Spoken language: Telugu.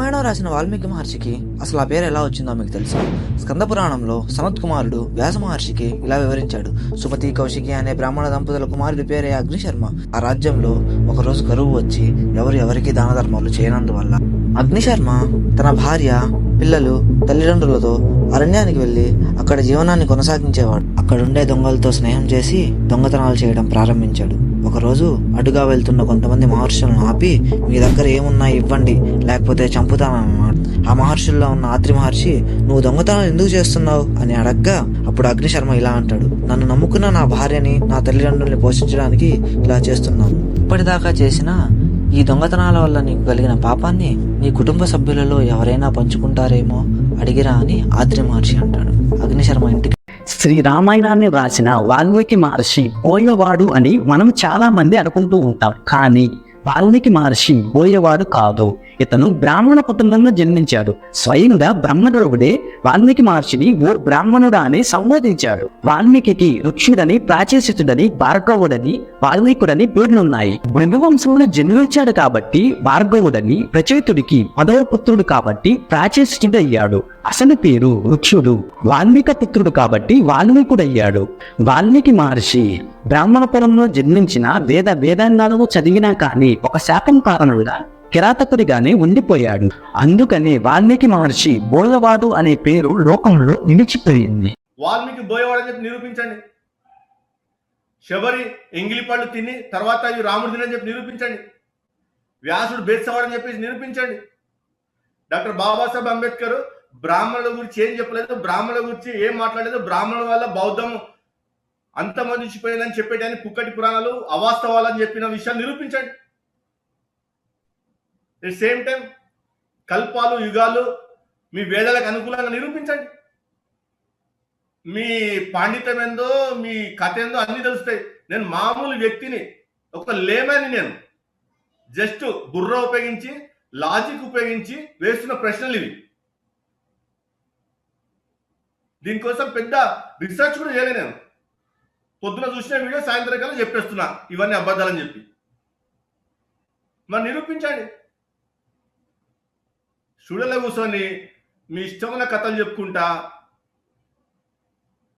రామాయణం రాసిన వాల్మీకి మహర్షికి అసలు ఆ పేరు ఎలా వచ్చిందో మీకు తెలుసా? స్కంద పురాణంలో సనత్ కుమారుడు వ్యాస మహర్షికి ఇలా వివరించాడు. సుమతి కౌశికి అనే బ్రాహ్మణ దంపతుల కుమారుడి పేరే అగ్నిశర్మ ఆ రాజ్యంలో ఒకరోజు కరువు వచ్చి ఎవరు ఎవరికి దాన ధర్మాలు చేయనందువల్ల అగ్నిశర్మ తన భార్య పిల్లలు తల్లిదండ్రులతో అరణ్యానికి వెళ్ళి అక్కడ జీవనాన్ని కొనసాగించేవాడు. అక్కడుండే దొంగలతో స్నేహం చేసి దొంగతనాలు చేయడం ప్రారంభించాడు. ఒకరోజు అడుగా వెళ్తున్న కొంతమంది మహర్షులను ఆపి మీ దగ్గర ఏమున్నాయి ఇవ్వండి లేకపోతే చంపుతానన్నాడు ఆ మహర్షుల్లో ఉన్న ఆత్రి మహర్షి నువ్వు దొంగతనాలు ఎందుకు చేస్తున్నావు? అని అడగ్గా అప్పుడు అగ్నిశర్మ ఇలా అంటాడు నన్ను నమ్ముకున్న నా భార్యని నా తల్లిదండ్రుల్ని పోషించడానికి ఇలా చేస్తున్నాను ఇప్పటిదాకా చేసిన ఈ దొంగతనాల వల్ల నీకు కలిగిన పాపాన్ని నీ కుటుంబ సభ్యులలో ఎవరైనా పంచుకుంటారేమో అడిగిరా అని ఆత్రి మహర్షి అంటాడు. అగ్నిశర్మ ఇంటికి శ్రీ రామాయణాన్ని రాసిన వాల్మీకి మహర్షి బోయవాడు అని మనం చాలా మంది అనుకుంటూ ఉంటాం. కానీ వాల్మీకి మహర్షి బోయవాడు కాదు. ఇతను బ్రాహ్మణ కుటుంబంలో జన్మించాడు. స్వయంగా బ్రహ్మదేవుడే వాల్మీకి మహర్షిని ఓ బ్రాహ్మణుడా అని సంబోధించాడు. వాల్మీకి రుక్షుడని ప్రాచేసితుడని భార్గవుడని వాల్మీకుడని పేర్లున్నాయి. భృగువంశంలో జన్మించాడు కాబట్టి భార్గవుడని ప్రచేతుడికి పదవ పుత్రుడు కాబట్టి ప్రాచీసుడయ్యాడు అసలు పేరు వృక్షుడు. వాల్మీక పుత్రుడు కాబట్టి వాల్మీకుడయ్యాడు. వాల్మీకి మహర్షి బ్రాహ్మణపురంలో జన్మించిన వేద వేదాంగాలను చదివినా కానీ ఒక శాపం కారణంగా కిరాతకుడిగానే ఉండిపోయాడు. అందుకనే వాల్మీకి మహర్షి బోధవాడు అనే పేరు లోకంలో నిలిచిపోయింది. వాల్మీకి బోయేవాడని చెప్పి నిరూపించండి. శబరి ఎంగిలి పళ్ళు తిని తర్వాత ఇవి రాముడు తినని చెప్పి నిరూపించండి. వ్యాసుడు అని చెప్పేసి నిరూపించండి. డాక్టర్ బాబాసాహెబ్ అంబేద్కర్ బ్రాహ్మణుల గురించి ఏం చెప్పలేదు బ్రాహ్మణుల గురించి ఏం మాట్లాడలేదు బ్రాహ్మణుల వల్ల బౌద్ధం అంతమందించిపోయిందని చెప్పేటని కుక్కటి పురాణాలు అవాస్తవాలని చెప్పిన విషయాన్ని నిరూపించండి. ఎట్ సేమ్ టైం కల్పాలు యుగాలు మీ వేదాలకు అనుకూలంగా నిరూపించండి. మీ పాండిత్యం ఏందో మీ కథ ఏందో అన్ని తెలుస్తాయి. నేను మామూలు వ్యక్తిని ఒక లేమని నేను జస్ట్ బుర్ర ఉపయోగించి లాజిక్ ఉపయోగించి వేస్తున్న ప్రశ్నలు ఇవి. దీనికోసం పెద్ద రీసెర్చ్ కూడా చేయలే నేను. పొద్దున చూసిన వీడియో సాయంత్రం కల్లా చెప్పేస్తున్నా. ఇవన్నీ అబద్ధాలని చెప్పి. మరి నిరూపించండి. స్టూడియోలో కూర్చొని మీ ఇష్టమైన కథలు చెప్పుకుంటా